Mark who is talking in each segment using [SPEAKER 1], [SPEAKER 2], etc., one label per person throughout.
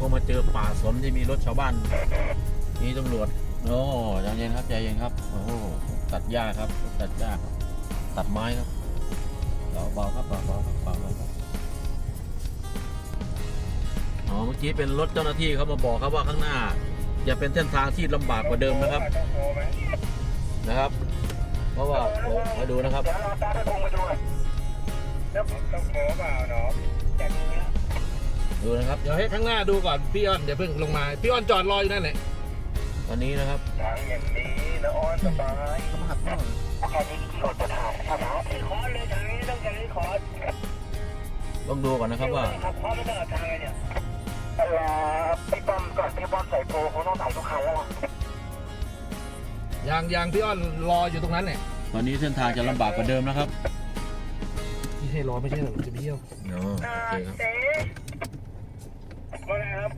[SPEAKER 1] ก็มาเจอป่าสนที่มีรถชาวบ้านมีตำรวจโอ้ใจเย็นครับใจเย็นครับโอ้ตัดหญ้าครับ ตัดหญ้าครับตัดไม้ครับเบาๆครับเบาๆครับเบาๆครับอ๋อเมื่อกี้เป็นรถเจ้าหน้าที่เขามาบอกครับว่าข้างหน้าจะเป็นเส้นทางที่ลำบากกว่าเดิมนะครับนะครับ เพราะว่ามาดูนะครับ
[SPEAKER 2] ต้องต้องโค้งมาเนาะ
[SPEAKER 1] ดูนะครับ
[SPEAKER 3] เดี๋ยวให้ข้างหน้าดูก่อนพี่อ้อนเดี๋ยวเพิ่งลงมาพี่อ้อนจอดรออยู่นั่นแหละ
[SPEAKER 1] ตอนนี้นะครับ
[SPEAKER 2] ทางอย่างนี้นะอ้อนสบาย
[SPEAKER 3] ต้องหักข้อ
[SPEAKER 2] แค่นี้กดจะถ่ายครับขอเลยทางนี้ต้องการขอ
[SPEAKER 1] ต้องดูก่อนนะครับว่า
[SPEAKER 2] ขับข้อไม่ตลอดทางเลยเนี่ยเวลาพี่ป้อมก่อนพี่ป้อมใส่โปรคงต้องใส่ทุกคันแล้วล่ะ
[SPEAKER 3] ยางยางพี่อ้อนรออยู่ตรงนั้นเนี่ย
[SPEAKER 1] ตอนนี้เส้นทางจะลำบากกว่าเดิมนะครับ
[SPEAKER 3] ที่ให้รอไม่ใช่หรอกจะไปเที่ยว
[SPEAKER 1] เนาะโอเคครับ
[SPEAKER 2] เจ๊ ว่าไงครับ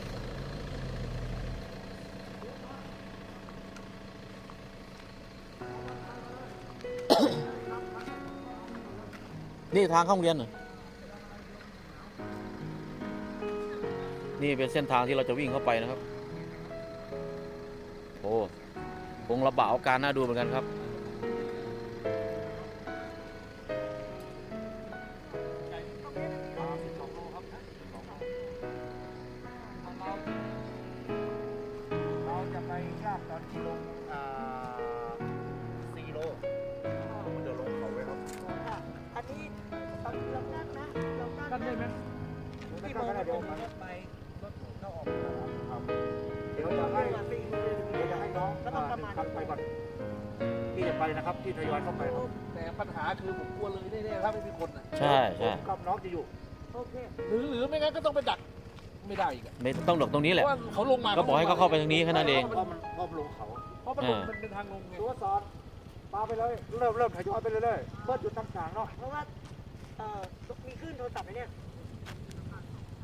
[SPEAKER 1] นี่ทางเข้าโรงเรียนเหรอ นี่เป็นเส้นทางที่เราจะวิ่งเข้าไปนะครับ โอ้คงระบาดอาการน่าดูเหมือนกันครับ
[SPEAKER 3] ดี๋
[SPEAKER 2] ยวจะให้น้องขับไปก่อนพี่จะไปนะครับพี่ทยอยเข้าไปครับ
[SPEAKER 3] แต่ปัญหาคือผมกลัวเลยแน่ๆถ้าไม่มีคนอะ
[SPEAKER 1] ใช่ใช่
[SPEAKER 2] กับน้องจะอยู่
[SPEAKER 4] โอเค
[SPEAKER 3] หรือหรือไม่งั้นก็ต้องไปดักไม่ได้อีกอะ
[SPEAKER 1] ไม่ต้องหลบตรงนี้
[SPEAKER 3] เพ
[SPEAKER 1] แหละ
[SPEAKER 3] ราะว่าเขาลงมา
[SPEAKER 1] ก็บอกให้เขาเข้าไปทางนี้แค่นั้นเอง
[SPEAKER 2] เพราะมันเพราะมันลงเขา
[SPEAKER 3] เพราะมันลงมันเป็นทางลงไง
[SPEAKER 2] ตัวสอนปาไปเลย เริ่มเริ่มทยอยไปเรื่อยๆเบิร์ดจุดต่างๆเนาะ
[SPEAKER 4] เพราะว่า เอ่อ มีขึ้นโทรศัพท์ไหมเนี่ย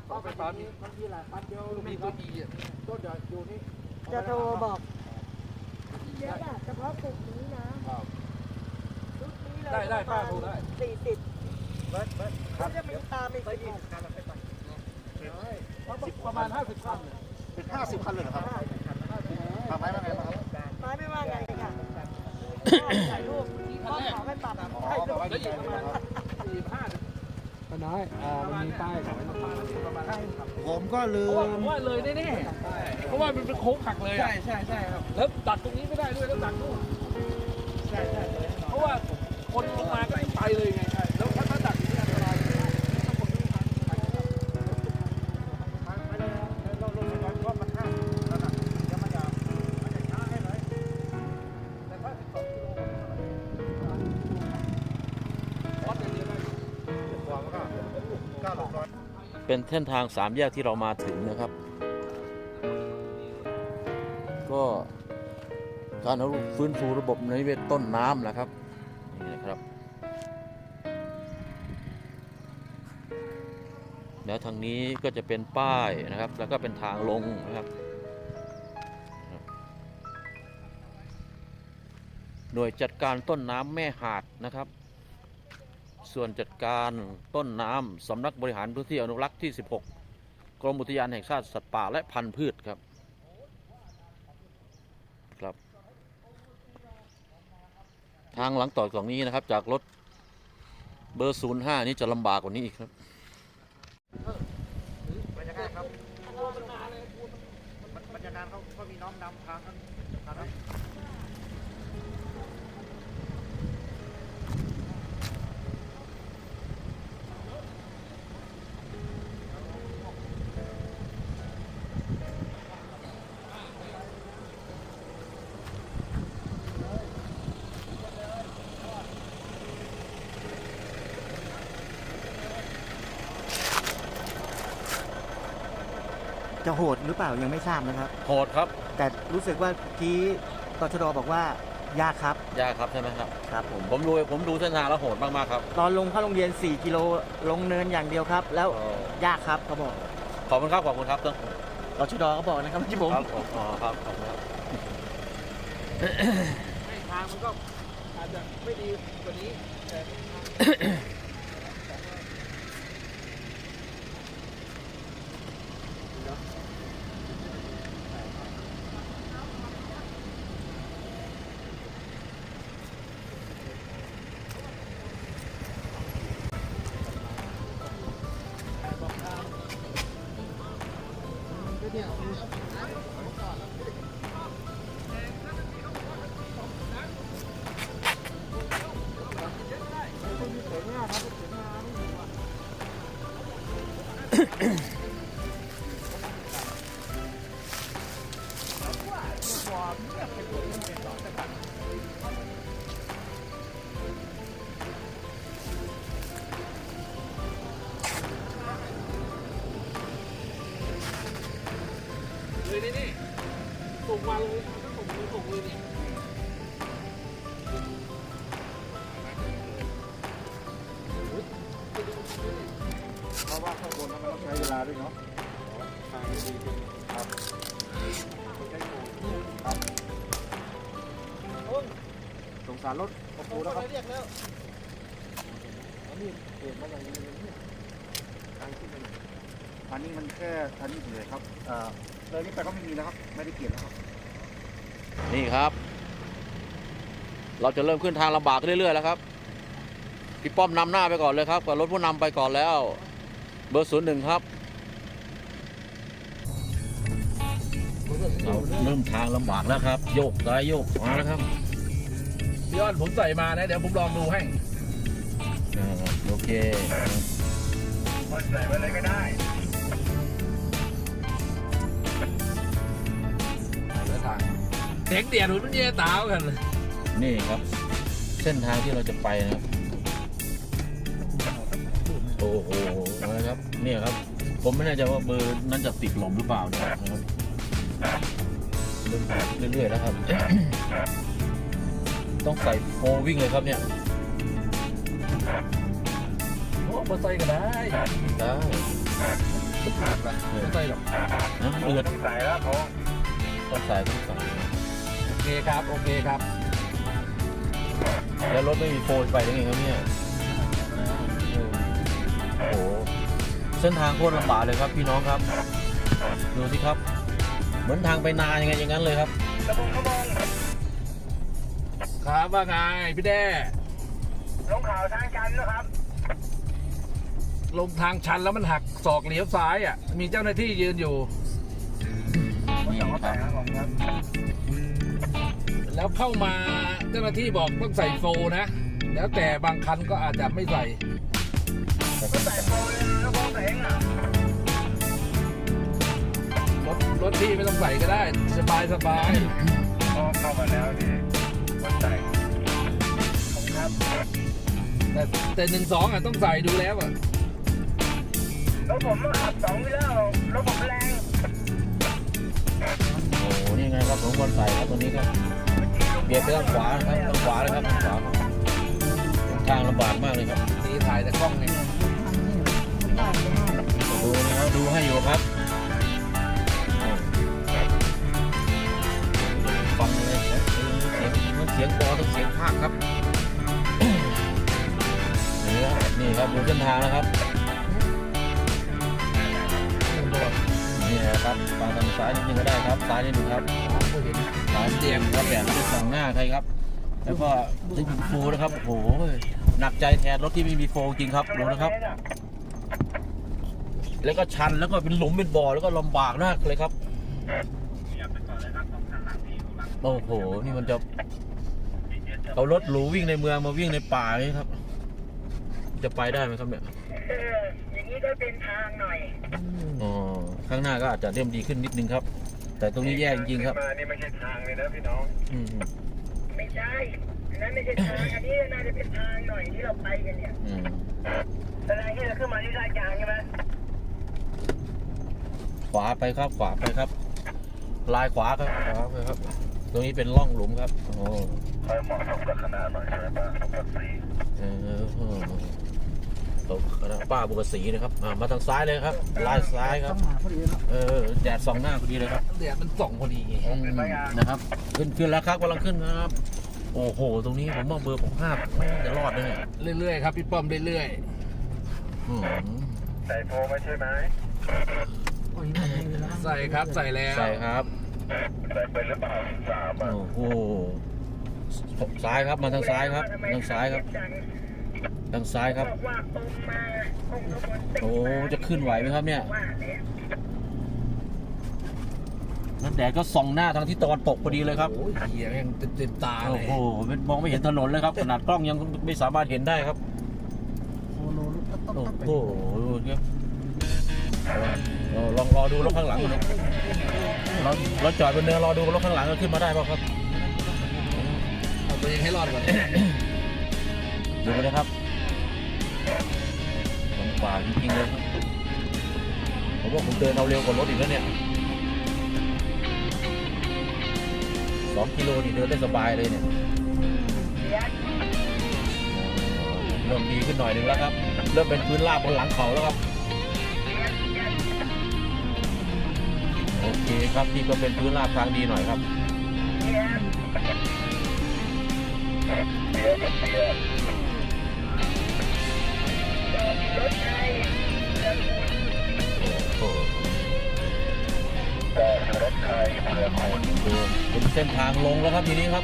[SPEAKER 3] ก็ไปตอนนี้
[SPEAKER 2] บางทีหลายพันเดียว
[SPEAKER 3] มีตัวดีอะ
[SPEAKER 2] ต้นเดี๋ยวอยู่นี่
[SPEAKER 4] จะโทรบอก เยอะอะเฉพาะกลุ่มนี้นะชุดนี้เลย
[SPEAKER 3] ได้ได้ป้าโทรได้
[SPEAKER 4] สี่สิบ
[SPEAKER 2] เบิร์ดเบิร์ด
[SPEAKER 4] เขาจะมีตามอีก
[SPEAKER 2] ไป
[SPEAKER 4] สิบ
[SPEAKER 2] ยิ
[SPEAKER 4] ห
[SPEAKER 2] ง
[SPEAKER 4] ก
[SPEAKER 2] การเราไปไป
[SPEAKER 3] ประมาณ50คันเนี่ย
[SPEAKER 2] เป็นห้าสิบคันเลยเหรอครับทำไมไม่ไงบ้างครับ
[SPEAKER 4] ไม้ไม่ว่าไงค่ะถ่ายรูปพ่อขอให้ปรับให้ดู
[SPEAKER 3] ป้า
[SPEAKER 5] น้อยอ่ามันมีป้ายขายมะพร้าว
[SPEAKER 3] ประมาณห้าสิบคัน
[SPEAKER 2] ผมก็ลื
[SPEAKER 3] เพราะว่ามผมว่าเลยแน่ๆเพราะว่ามันเป็นโค้งหักเลยอะ
[SPEAKER 5] ใช่ใช่ใช่ครับ
[SPEAKER 3] แล้วตัดตรงนี้ไม่ได้ด้วยแล้วตัดนู่น
[SPEAKER 5] ใช่ใช่
[SPEAKER 3] เพราะว่าคนลงมาก็ไปเลยไง
[SPEAKER 2] เป็นเส้น
[SPEAKER 1] ทางสามแยกที่เรามาถึงนะครับ ก็การเอาฟื้นฟูระบบนิเวศต้นน้ำนะครับนี่นะครับ แล้วทางนี้ก็จะเป็นป้ายนะครับ แล้วก็เป็นทางลงนะครับหน่วยจัดการต้นน้ำแม่หาดนะครับ ส่วนจัดการต้นน้ำสำนักบริหารพื้นที่อนุรักษ์ที่ 16 กรมอุทยานแห่งชาติสัตว์ป่าและพันธุ์พืชครับครับ ทางหลังต่อจากนี้นะครับ จากรถเบอร์ 05 นี้จะลำบากกว่านี้อีกครับ
[SPEAKER 2] บรรยากาศครับบรรยากาศเขาเขามีน้องนำทางครับ
[SPEAKER 6] จะโหดหรือเปล่ายังไม่ทราบนะครับ
[SPEAKER 1] โหดครับ
[SPEAKER 6] แต่รู้สึกว่าที่ตชดบอกว่ายากครับ
[SPEAKER 1] ยากครับใช่ไหมครับ
[SPEAKER 6] ครับผม
[SPEAKER 1] ผมดูผมดูเส้นทางแล้วโหดมากๆครับ
[SPEAKER 6] ตอนลงเข้าโรงเรียน 4 กิโลลงเนินอย่างเดียวครับ แล้ว
[SPEAKER 1] เออยา
[SPEAKER 6] กครับเขาบอก
[SPEAKER 1] ขอบคุณครับขอบคุณครับต้อง
[SPEAKER 6] ตชดเขาบอกนะครับที่ผม
[SPEAKER 1] ครับผมอ๋อครับขอบคุณครับ
[SPEAKER 3] ไม่ทางมันก็อาจจะไม่ดีกว่านี้แต่
[SPEAKER 2] Ahem. อันนี้มันแค่อันนี้เลยครับเอ่อเลยนี่ไปก็ไม่มีแล้วครับ ไม่ได้เปลี่ยนแล้วครับ
[SPEAKER 1] นี่ครับ เราจะเริ่มขึ้นทางลำบากขึ้นเรื่อยๆแล้วครับ พี่ป้อมนำหน้าไปก่อนเลยครับกับรถผู้นำไปก่อนแล้ว เบอร์ศูนย์หนึ่งครับเราเริ่มทางลำบากแล้วครับ โยกซ้ายโยกขวาแล้วครับ
[SPEAKER 3] พี่อ้อนผมใส่มานะ เดี๋ยวผมลองดูให้
[SPEAKER 1] อ่าโอเค
[SPEAKER 2] ใส่ไว้เลยก็ได้
[SPEAKER 3] เสียงเดียดหุ่นมันเย่ตาวกัน
[SPEAKER 1] นี่ครับ เส้นทางที่เราจะไปนะครับ โอ้โหนะครับเนี่ยครับ ผมไม่แน่ใจว่าเบอร์นั้นจะติดลมหรือเปล่านะครับเริ่มเรื่อยๆแล้วครับ ต้องใส่โฟวิ่งเลยครับเนี่ย
[SPEAKER 3] โอ้มาใส่ก็ได้
[SPEAKER 1] ได้
[SPEAKER 3] ไม่ใส่หรอก
[SPEAKER 1] นะเอือด
[SPEAKER 2] ใส่แล้วผม
[SPEAKER 1] ต้องใส่ต้องใส่
[SPEAKER 3] โอเคครับ โอเคครับ
[SPEAKER 1] แล้วรถไม่มีโฟนไปได้ไงครับเนี่ยเออโอ้โห เส้นทางโคตรลำบากเลยครับพี่น้องครับ ดูสิครับ เหมือนทางไปนายังไงอย่างนั้นเลยครับ
[SPEAKER 3] ครับว่าไงพี่แด้
[SPEAKER 2] ลงข่าวทางกันนะครับ
[SPEAKER 3] ลงทางชันแล้วมันหักศอกเลี้ยวซ้ายอะ มีเจ้าหน้าที่ยืนอยู่
[SPEAKER 1] นี่ครับ
[SPEAKER 3] แล้วเข้ามาเจ้าหน้าที่บอกต้องใส่โฟนะ แล้วแต่บางคันก็อาจจะไม่ใส่
[SPEAKER 1] ก็ใส่โฟ
[SPEAKER 2] แล้วก็แสงอะ
[SPEAKER 3] รถรถพี่ไม่ต้องใส่ก็ได้ สบายสบาย
[SPEAKER 2] เข้ามาแล้วนี่วัดใจครับ
[SPEAKER 3] แต่แต่หนึ่งสองอะต้องใส่ดูแล้วอะ
[SPEAKER 2] รถผมขับสองวิแล้วรถผมแรง
[SPEAKER 1] โอ้โหนี่ไงครับผมคนใส่ครับตัวนี้ครับ เบียดไปทางขวานะครับทางขวาเลยครับทางขวาทางลำบากมากเลยครับ
[SPEAKER 3] ตีถ่ายแต่กล้องเนี่ย
[SPEAKER 1] ดูนะครับดูให้อยู่ครับฟังเลยเสียงเสียงปอต้องเสียงภาคครับนี่ครับดูเส้นทางนะครับ ครับฟังทางซ้ายนิดนึงก็ได้ครับ ซ้ายนิดนึงครับสามเตียงครับแบบจะสั่งหน้าใครครับ แล้วก็จะมีโฟนะครับ โอ้โห หนักใจแทนรถที่ไม่มีโฟจริงครับดูนะครับ แล้วก็ชัน แล้วก็เป็นหลุมเป็นบ่อ แล้วก็ลำบากมากเลยครับ โอ้โห นี่มันจะเอารถหรูวิ่งในเมืองมาวิ่งในป่าเลยครับ จะไปได้ไหมครับเนี่ย
[SPEAKER 2] เอออย่างนี้ก็เป็นทางหน่อย
[SPEAKER 1] อ๋อ ข้างหน้าก็อาจจะเริ่มดีขึ้นนิดนึงครับ แต่ตรงนี้แย่จริงๆครับ
[SPEAKER 2] มานี่ไม่ใช่ทางเลยนะพี่น้อง
[SPEAKER 1] อืม
[SPEAKER 2] ไม่ใช่อันนั้นไม่ใช่ทางอันนี้น่าจะเป็นทางหน่อยที่เราไปกันเนี่ย
[SPEAKER 1] อืม
[SPEAKER 2] แต่ทางที่เราขึ้นมาที่ลาดยางใช่ไหม
[SPEAKER 1] ขวาไปครับขวาไปครับ ลายขวาครับขวาไปครับ ตรงนี้เป็นร่องหลุมครับ โอ้
[SPEAKER 2] คอยเหมาะสมกับคณะหน่อยใช่ไหมป้าสมกับสี
[SPEAKER 1] เออ ตกคณะป้าบุกสีนะครับอ่ามาทางซ้ายเลยครับลายซ้ายครับเออแดดส่องหน้าพอดีเลยครับ
[SPEAKER 3] เดี๋ยวมันส่องพอดีไง
[SPEAKER 1] อืมนะครับ ขึ้นขึ้นแล้วครับกำลังขึ้นครับ โอ้โห ตรงนี้ผมว่าเบอร์ผมห้าไม่น่าจะรอดเลยเนี่ย
[SPEAKER 3] เรื่อยๆครับพี่ป้อมเรื่อย
[SPEAKER 1] อืม
[SPEAKER 2] ใส่โฟไม่ใช่ไหม
[SPEAKER 3] ๆใส่ครับใส่แล้ว
[SPEAKER 1] ใช่ครับ
[SPEAKER 2] ใส่เป็นหรือเปล่าสามอะ
[SPEAKER 1] โอ้โหซ้ายครับมาทางซ้ายครับทางซ้ายครับ ทางซ้ายครับ
[SPEAKER 2] บอกว่าตรงมาตรงขบวน
[SPEAKER 1] โอ้จะขึ้นไหวไหมครับเนี่ย
[SPEAKER 2] ว่าเนี่ย
[SPEAKER 1] แล้วแดดก็ส่องหน้าทางทิศตะวันตกพอดีเลยครับ
[SPEAKER 3] โอ้ยเหี้ยยังเต็มเต็มๆตาเล
[SPEAKER 1] โอ้
[SPEAKER 3] ย
[SPEAKER 1] โหมันมองไม่เห็นถนนเลยครับ ขนาดกล้องยังไม่สามารถเห็นได้ครับ
[SPEAKER 6] โอ้โหต้อง
[SPEAKER 1] โอ้
[SPEAKER 6] ต้องไป
[SPEAKER 1] โหดูครับเออลองรอดูรถข้างหลังหน่อยเราเราจอดบนเนินรอดูรถข้างหลังก็ขึ้นมาได้ป่ะครับ
[SPEAKER 3] เอาตัวเองให้รอดก่อน
[SPEAKER 1] ดูไปเลยครับ ลำบาจริงๆเลยผมว่าผมเดินเอาเร็วกว่ารถอีกแล้วเนี่ยสองกิโลนี่เดินได้สบายเลยเนี่ยเริ่มดีขึ้นหน่อยหนึงแล้วครับ เริ่มเป็นพื้นราบบนหลังเขาแล้วครับ โอเคครับนี่ก็เป็นพื้นราบทางดีหน่อยครับ เป็นเส้นทางลงแล้วครับทีนี้ครับ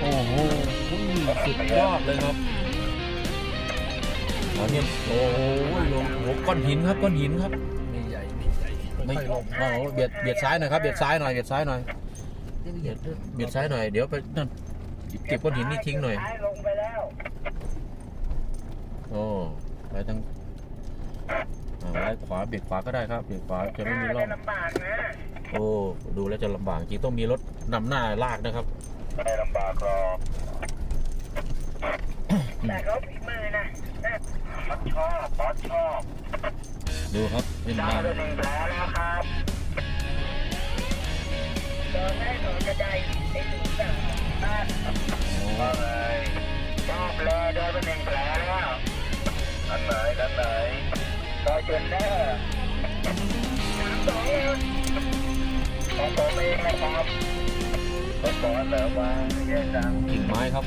[SPEAKER 1] โอ้โหสุดยอดเลยครับอันนี้โอ้โหลงโอ้โหก้อนหินครับก้อนหินครับ
[SPEAKER 3] ไม่ใหญ่ไม่ใหญ่
[SPEAKER 1] ไม่
[SPEAKER 3] ลง
[SPEAKER 1] อ้โหเบียดเบียดซ้ายหน่อยครับเบียดซ้ายหน่อยเบียดซ้ายหน่อยเบียดซ้ายหน่อยเดี๋ยวไปนั่นเก็บก้อนหินนี่ทิ้งหน่อย โอ้ไปทางอ่าไล่ขวาเบียดขวาก็ได้ครับเบียดขวาจะไม่มีร่อง
[SPEAKER 4] ลำบากนะ
[SPEAKER 1] โอ้ดูแล้วจะลำบากจริงต้องมีรถนำหน้าลากนะครับ
[SPEAKER 2] ไม่ลำบากหรอก
[SPEAKER 4] แต่เขาฝีมือนะ
[SPEAKER 2] บอสชอบบอสชอบ
[SPEAKER 1] ดูครับเส้นทาง
[SPEAKER 2] หนึ่งแผลแล้วครับ
[SPEAKER 4] ตอนแรกหนูจะได้ไอ้หนูสั่ง
[SPEAKER 1] โอ้
[SPEAKER 2] ว่าไงชอบเลยโดนไปหนึ่งแผลแล้ว อันไหนอันไหนฟอร์จูเนอร์ของผมเองนะครับก็สอนแล้วว่าเยอะจัง
[SPEAKER 1] กิ่งไม้ครับ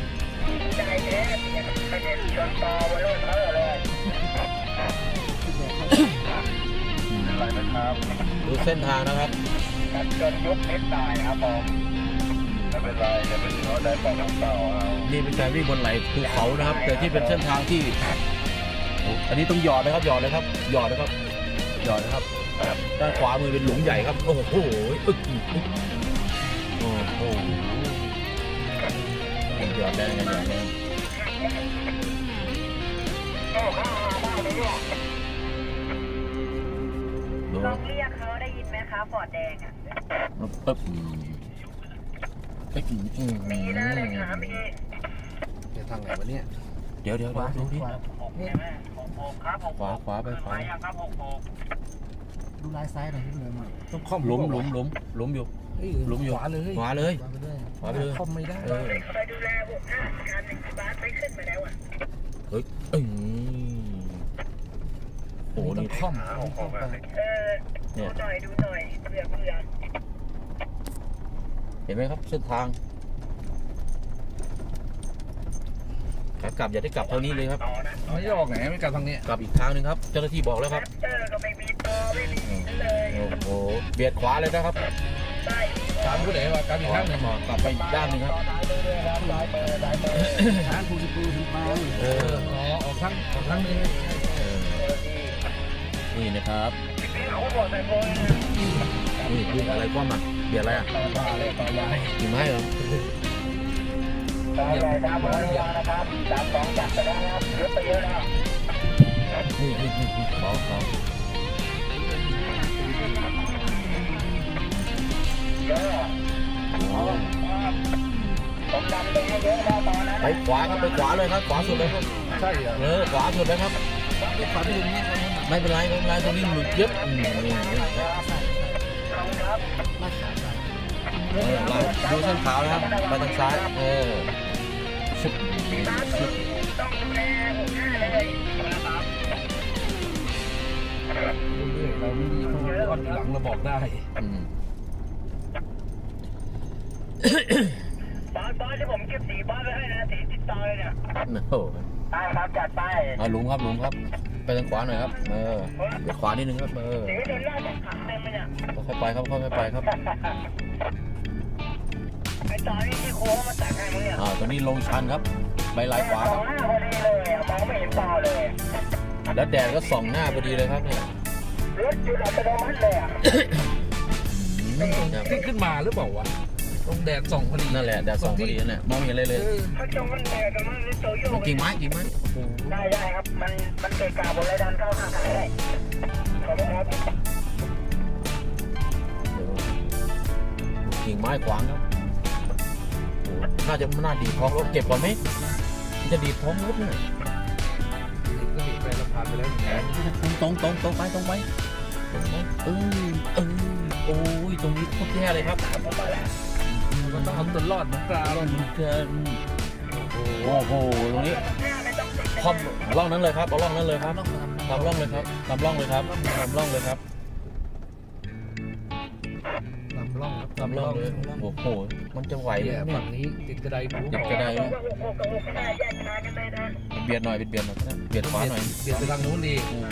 [SPEAKER 4] ใจแท้
[SPEAKER 2] ไม่เห็นชนตอไว้เลยเท่าเลยอะไรนะครับ
[SPEAKER 1] ดูเส้นทางนะครับ
[SPEAKER 2] กันจนยุบนิดหน่อยครับผมไม่เป็นไรเดี๋ยวไปถึงเราได้ปอกน้ำเปล่าเอา
[SPEAKER 1] นี่เป็นการวิ่งบนไหลภูเขานะครับ แต่ที่เป็นเส้นทางที่ อ้อันนี้ต้องหยอดนะครับหยอดเลยครับหยอดนะครับหยอดนะครับด้านขวามือเป็นหลุมใหญ่ครับ โอ้โหอึ๊กอึ๊กโอ้โหหยอดแรงกันหยอดแรงดู
[SPEAKER 4] ลองเรียกเขาได้ยินไหมคะฟอร์ดแดงอะ
[SPEAKER 1] ปึ๊บปึ๊บเอ้ยอืมอืม
[SPEAKER 4] มีนะเลยถามอีก
[SPEAKER 3] จะทางไหนวะเนี่ย
[SPEAKER 1] เดี๋ยวเดี๋ยวเดี๋ยวดูดิ
[SPEAKER 2] ครับผม
[SPEAKER 1] ขวาขวาไปขวา
[SPEAKER 2] ไปยังครับผมผม
[SPEAKER 6] ดูลายซ้ายหน่อยที่เหลือมา
[SPEAKER 3] ต้องค่อม
[SPEAKER 1] หลุมหลุมหลุมหลุมอยู่
[SPEAKER 3] เฮ้ย
[SPEAKER 1] หลุมอยู่
[SPEAKER 3] ขวาเลย
[SPEAKER 1] ขวาเลย
[SPEAKER 6] วางไปด้วย
[SPEAKER 1] ขวาไปเลย
[SPEAKER 3] ค่อมไม่ได้
[SPEAKER 1] เออ
[SPEAKER 4] คอยดูแลพวกห้าคันบาสไปขึ้นมาแล้วอะ
[SPEAKER 1] เฮ้ยอืมโอ้โห
[SPEAKER 3] ต้อ
[SPEAKER 1] นี่
[SPEAKER 3] งค่อม
[SPEAKER 6] เข้าไป
[SPEAKER 4] เออดูหน่อยดูหน่อยเบื่อเบื่อ
[SPEAKER 1] เห็นไหมครับเส้นทาง ขากลับอย่าได้กลับทางนี้เลยครับ
[SPEAKER 3] ไม่ได้ออกไหนไม่กลับทางเนี้ย
[SPEAKER 1] กลับอีกทางหนึ่งครับ เจ้าหน้าที่บอกแล้วครับ
[SPEAKER 4] เจอก็ไม่มีตัวไม่มีเลย
[SPEAKER 1] โอ้โหเบียดขวาเลยนะครับ
[SPEAKER 4] ใช่
[SPEAKER 3] ตามผู้ใดว่ากลับอีกข้างหนึ่ง
[SPEAKER 1] กลับไปอีกด้านหนึ่งครับ
[SPEAKER 6] ทางภูสิปูถึงไป
[SPEAKER 1] เอ
[SPEAKER 3] เอ
[SPEAKER 1] อ
[SPEAKER 3] ออ๋อออกทางออกทางนี้
[SPEAKER 1] เออนี่นะครับ
[SPEAKER 2] เขาบอกแต่โกย
[SPEAKER 1] นี่ดูอะไรกว่ามาเบียดอะไรอะ
[SPEAKER 3] ต่อมาเลยต่อมา
[SPEAKER 1] กิ่งไม้เหรอ
[SPEAKER 2] ตายเลยตามมาแล้วนะครับตามสองจับไปแล้วนะครับเยอะไปเยอะแล้ว
[SPEAKER 1] นี่นี่นี่นี่ขอขอ
[SPEAKER 2] เยอะ
[SPEAKER 1] โอ้
[SPEAKER 2] ผมดันไปเยอะแล้วตอนนั้น
[SPEAKER 1] ไปขวาครับไปขวาเลยครับขวาสุดเลยครับ
[SPEAKER 3] ใช่เหรอ
[SPEAKER 1] เออขวาสุดเลยครับ
[SPEAKER 6] ไม่
[SPEAKER 1] เป็นไรไม่เป็นไรตรงนี้หลุดเยอะ เออเราดูเส้นขาวนะครับไปทางซ้ายเออชึบชึบ
[SPEAKER 4] ต้องดูแลพวกห้าเลย
[SPEAKER 3] เรื่อยๆเราไม่มีข้อย้อนหลังเราบอกได้
[SPEAKER 1] อืม
[SPEAKER 4] บอสบอสที่ผมเก็บสีบอสไว้ให้นะสีติดต่อเลยเนี่ย
[SPEAKER 1] โอ้โห
[SPEAKER 2] ได้ครับจัดไป
[SPEAKER 1] เอาหลุมครับหลุมครับ ไปทางขวาหน่อยครับเออเดี๋ยวขวานิดนึงครับเออ
[SPEAKER 4] สีโดนล่าจากถังเต็มเลยเนี่ย
[SPEAKER 1] ค่อยๆไปครับค่อยๆไปครับ
[SPEAKER 4] ไอ้ตอนนี้ที่โค้งมาตักให้มึงเนี่ย
[SPEAKER 1] อ่าตอนนี้ลงชันครับใบลายขวา
[SPEAKER 2] ส
[SPEAKER 1] ค
[SPEAKER 2] อ
[SPEAKER 1] รั
[SPEAKER 2] ง
[SPEAKER 1] บ
[SPEAKER 2] หน้าพอดีเลยมองไม่เห็นต่อเลย
[SPEAKER 1] แล้วแดดก็ส่องหน้าพอดีเลยครับเนี่ย
[SPEAKER 2] รถจุดอัตโนมัติเลยอะ
[SPEAKER 1] อืมครับ
[SPEAKER 3] ที่ขึ้นมาหรือเปล่าวะตรงแดดส่องพอดี
[SPEAKER 1] นั่นแหละแดดส่องพอดีนั่นแหละมองไม่เห็นอะไรเลย
[SPEAKER 3] เออ
[SPEAKER 1] กิ่งไม้กิ่งไม้โอ้โห
[SPEAKER 2] ได้ได้ครับ มันมันเกะกะหมดเลยดันเข้าข้างกันได้ขอบคุณครับ
[SPEAKER 1] กิ่งไม้ขวางครับโอ้โห น่าจะน่าดีดท้องรถเก็บก่อนไหมมันจะดีดท้องรถเนี่ย
[SPEAKER 3] ก็มีไปละผ่านไปแล้ว
[SPEAKER 1] ตรงตรงตรงไปตรงไปตรงไปเออเออโอ้ยตรงนี้โคตรแย่เลยครับ
[SPEAKER 3] มันต้องเอาตัวรอดเหมือนปลา
[SPEAKER 1] อร่อยเหมือนกันโอ้โหตรงนี้คอมร่องนั้นเลยครับเอาร่องนั้นเลยครับตามร่องเลยครับตามร่องเลยครับตามร่องเลยครับ
[SPEAKER 3] ลำล่องครับ
[SPEAKER 1] ตามร่องเลยโอ้โห มันจะไหว
[SPEAKER 3] ไอ้
[SPEAKER 1] เลย
[SPEAKER 3] แย่
[SPEAKER 1] เนี่
[SPEAKER 3] ฝั่
[SPEAKER 1] ย
[SPEAKER 3] งนี้ติดกระไดหู
[SPEAKER 1] ติดกระได
[SPEAKER 2] หกหกกับหกห้าแยกทางกันเลยนะ
[SPEAKER 1] เบียดหน่อยเบียดเบียดหน่อยนะเบียดขวาหน่อย
[SPEAKER 3] เบียดไปทางนู้นดี
[SPEAKER 1] อืม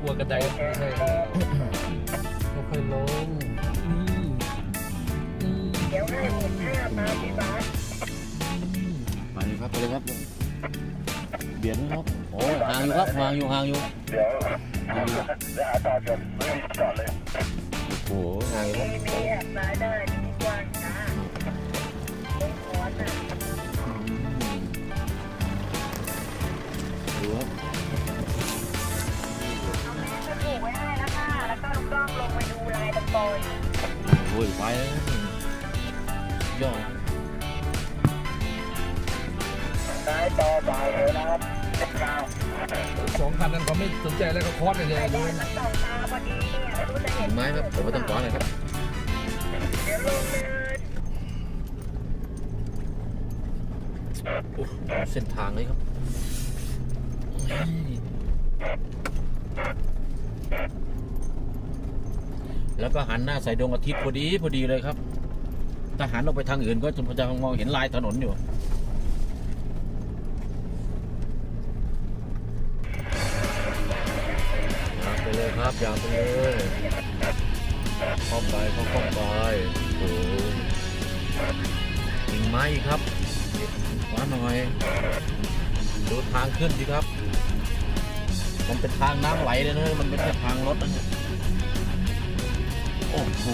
[SPEAKER 3] กลัวกระไดไม่ใช่ค่อยๆลง
[SPEAKER 2] เดี๋ยวให้หกห้าตามที่บาส
[SPEAKER 1] ไปเลยครับไปเลยครับ เบียดนะครับโอ้ห่างอยู่ครับห่างอยู่ห่างอยู่
[SPEAKER 2] เดี๋ยว
[SPEAKER 1] ห่างอยู่
[SPEAKER 2] จะหาต่อจนไม่มีต่อเลย
[SPEAKER 1] โอ้โหห่างอยู่ครับ
[SPEAKER 2] มีมีแอบซ้ายได้มีกว้างนะตรงคอนนะ
[SPEAKER 1] ดูครับ
[SPEAKER 2] จะปลูกไว้ให้แล้วค่ะ แล้วก็ลูกด้อมลงไปดูลายตะโกน
[SPEAKER 1] โอ้ยไปแล้วยอด
[SPEAKER 2] ซ้ายต่อบ่ายเลยนะครับ
[SPEAKER 3] สองคันนั้นเขาไม่สนใจแล้วก็คอสไปเลย
[SPEAKER 2] ดูได้มันสองตาพอดีเนี่ยรู้จะเห็น
[SPEAKER 1] ไม้ครับผมไม่ต้องขวาเลยครับ
[SPEAKER 2] เดี๋ยวลงเลย
[SPEAKER 1] เส้นทางเลยครับแล้วก็หันหน้าใส่ดวงอาทิตย์พอดีพอดีเลยครับ ถ้าหันออกไปทางอื่นก็จะมองเห็นลายถนนอยู่าวไปเลยครับยาไปเลยข้าไปเข้าเข้าไปโอ้ยิงไม้ครับขวาหน่อย ดูทางขึ้นสิครับ มันเป็นทางน้ำไหลเลยนะ มันเป็นแค่ทางรถนะโอ้โห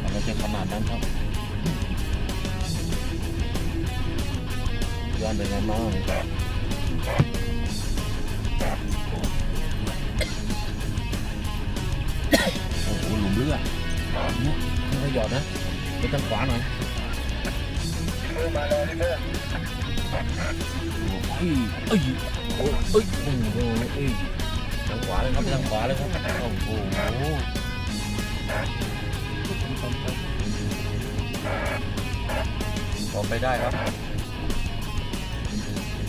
[SPEAKER 1] มันไม่ใช่ขนาดนั้นครับย้อนไปไงน้อง เลือดนี่ยค่อยหยอดนะไปทางขวาหน่อย
[SPEAKER 2] มาเลยเพื่อน
[SPEAKER 1] เอ้ยเอ้ยโอ้ยโอ้โหเอ้ยทางขวาเลยครับไปทางขวาเลยครับโอ้โหพอไปได้ครับ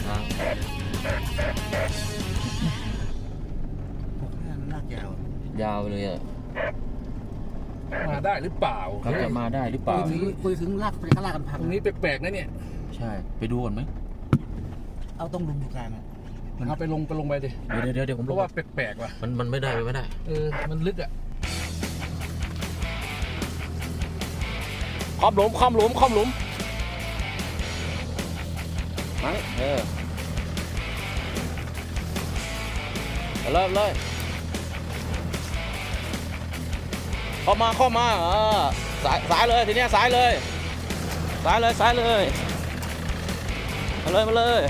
[SPEAKER 1] ทาง
[SPEAKER 5] ลายาว
[SPEAKER 1] ยาวเลยอะ
[SPEAKER 3] มาได้หรือเปล่า
[SPEAKER 1] เขาจะมาได้หรือเปล่า
[SPEAKER 5] คุยถึงคุยถึงลากไปก็ลากกันพัง
[SPEAKER 3] ตรงนี้แปลกๆนะเนี่ย
[SPEAKER 1] ใช่ ไปดูก่อนไหม
[SPEAKER 5] เอาต้องลุมอยู่กลางอะ
[SPEAKER 3] เอาไปลงไปลงไปดิ
[SPEAKER 1] เดี๋ยวเดี๋ยวเดี๋ยวผม
[SPEAKER 3] เพ
[SPEAKER 1] ล
[SPEAKER 3] ราะ
[SPEAKER 1] ง
[SPEAKER 3] ว่าแปลกๆว่ะ
[SPEAKER 1] มันมันไม่ได้ไม่ได้
[SPEAKER 3] เออมันลึกอะ
[SPEAKER 1] คอมหลุมคอมหลุมคอมหลุมมานี่เออเอาเลยเอาเลย เข้ามาเข้ามาเออสายสายเลยทีเนี้ยสายเลยสายเลยสายเลยมาเลยมาเลย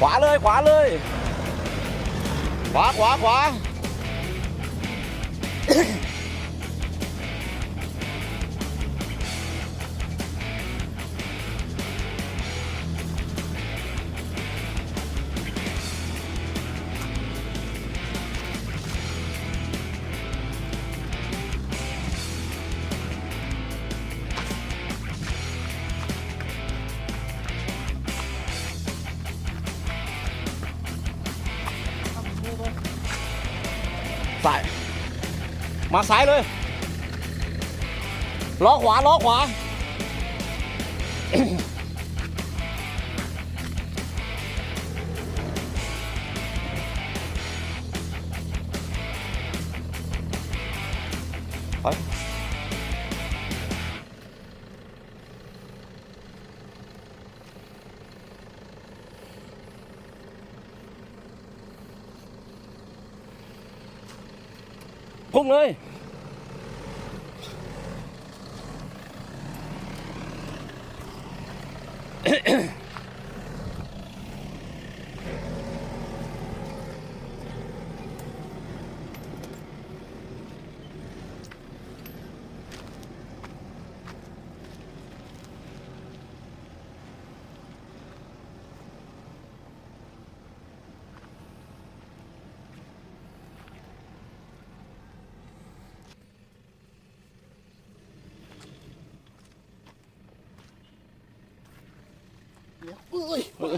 [SPEAKER 1] ขวาเลยขวาเลย ขวาขวาขวา มาซ้ายเลยล้อขวาล้อขวา พุ่งเลย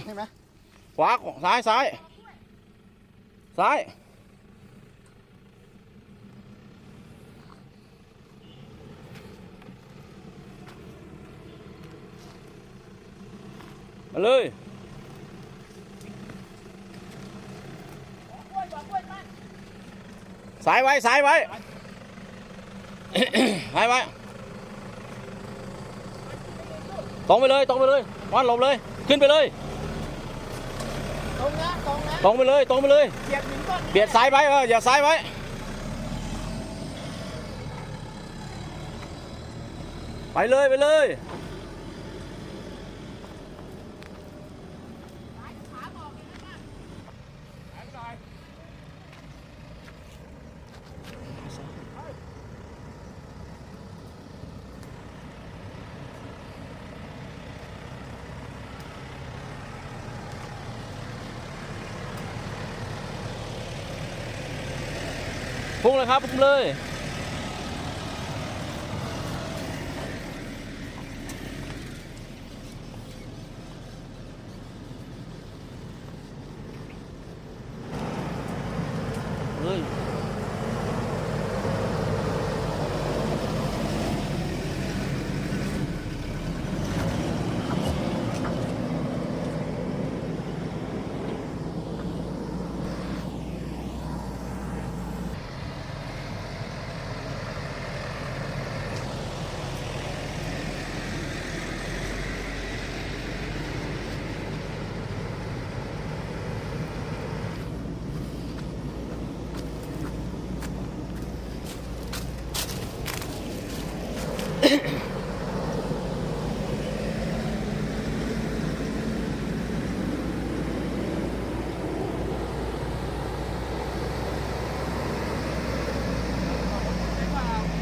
[SPEAKER 6] ใช่ไหม
[SPEAKER 1] ขวาซ้ายซ้ายซ้ายมาเลยสายไว้สายไว้สายไว้ตรงไปเลยตรงไปเลยวันหลบเลย ขึ้นไปเลย
[SPEAKER 4] นะตรงนะ
[SPEAKER 1] ตรงไปเลยตรงไปเลย
[SPEAKER 4] เหยียบหินก่อน
[SPEAKER 1] เบียดซ้ายไว้เอออย่าซ้ายไว้ไปเลยไปเลย พุ่งเลยครับพุ่งเลยเลย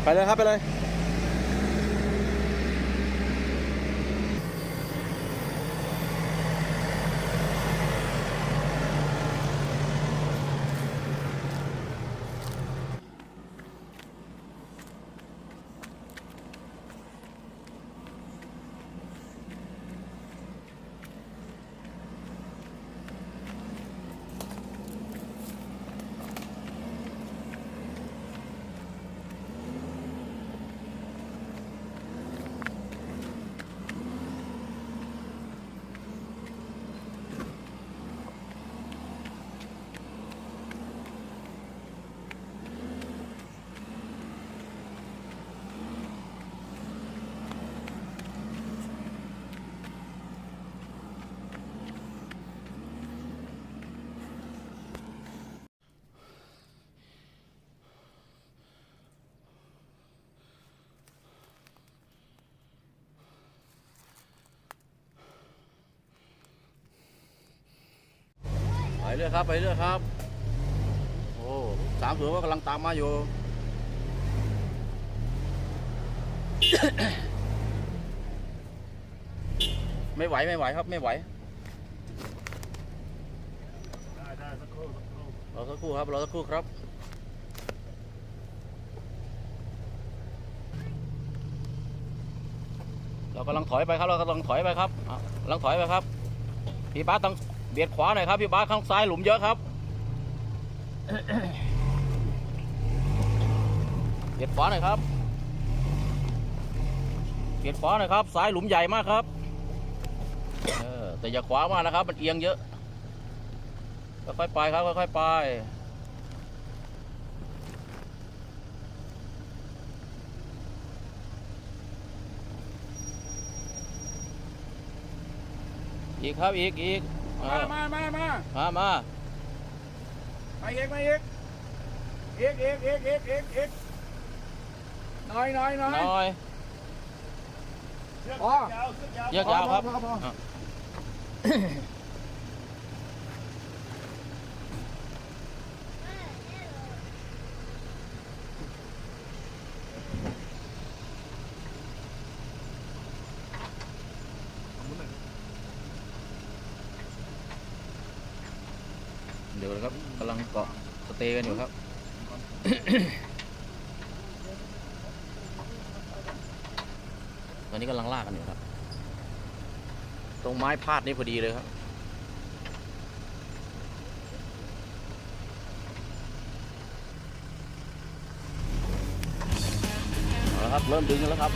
[SPEAKER 1] ไปเลยครับไปเลย เรื่อยครับไปเรื่อยครับ โอ้สามตัวก็กำลังตามมาอยู่ ไม่ไหวไม่ไหวครับไม่ไหวรอสักครู่ครับรอสักครู่ครับเรากำลังถอยไปครับ เรากำลังถอยไปครับกำลังถอยไปครับ พี่บาต้อง เบียดขวาหน่อยครับพี่บาสข้างซ้ายหลุมเยอะครับ เบียดขวาหน่อยครับ เบียดขวาหน่อยครับซ้ายหลุมใหญ่มากครับเออแต่อย่าขวามากนะครับ มันเอียงเยอะ ค่อยๆไปครับค่อยๆไปอีกครับอีกอีก เอ
[SPEAKER 3] มา
[SPEAKER 1] อ
[SPEAKER 3] มามามา
[SPEAKER 1] มามา
[SPEAKER 3] ไปเอกมาเอก
[SPEAKER 7] เอ็กเอ็กเอ็กเอ็กเอ็กเอ็กน้อยน้อยน้อย
[SPEAKER 1] น้อย
[SPEAKER 7] อ๋อ
[SPEAKER 1] เยอะยาวครับ
[SPEAKER 7] พอพอพอ
[SPEAKER 1] เดี๋ยวนะครับกำลังเกาะสเตย์กันอยู่ครับ ตอนนี้กำลังลากกันอยู่ครับ ตรงไม้พาดนี่พอดีเลยครับเอาละครับเริ่มดึงกันแล้วครับ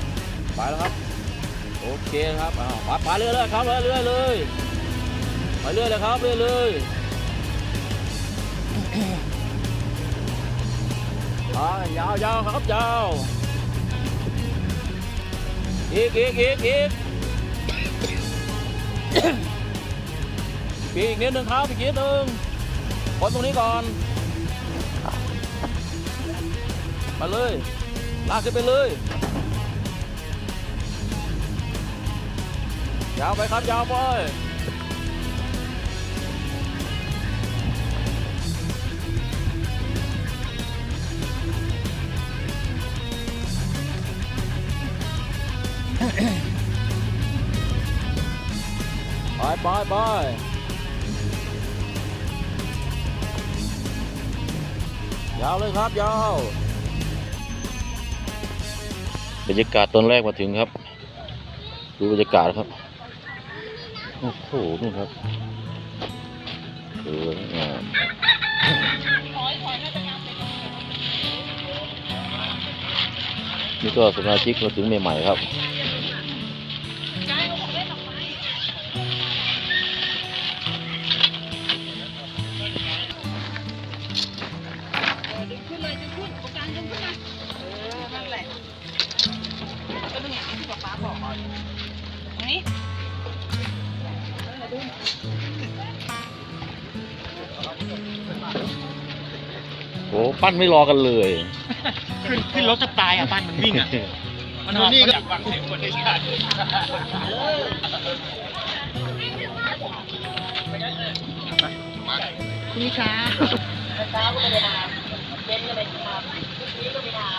[SPEAKER 1] ไปแล้วครับ โอเคครับอ้าวไปไปเรื่อยเลยครับเรื่อยๆเลยไปเรื่อยเลยครับเรื่อยเลย อ่ายาวยาวครับยาวอีกอีกอีกอีกปีกนิดนึงครับอีกนิดนึงคนตรงนี้ก่อน มาเลยลากขึ้นไปเลยยาวไปครับยาวไป ไปไปไปยาวเลยครับยาวบรรยากาศตอนแรกมาถึงครับ ดูบรรยากาศครับ โอ้โหนู่นครับสวยงามนี่ก็สมาชิกมาถึงใหม่ๆครับ ปั้นไม่รอกันเลย
[SPEAKER 8] ขึ้นขึ้นรถจะตายอะบ้านมันวิ่งอะ มันนี่ก็อยากฟังเสียงคนที่ชาติ
[SPEAKER 9] นี่ค่ะ
[SPEAKER 2] เช้าก็ไม่ได้ทำเย็นก็ไม่ได้ทำนี้ก็ไม่ทำ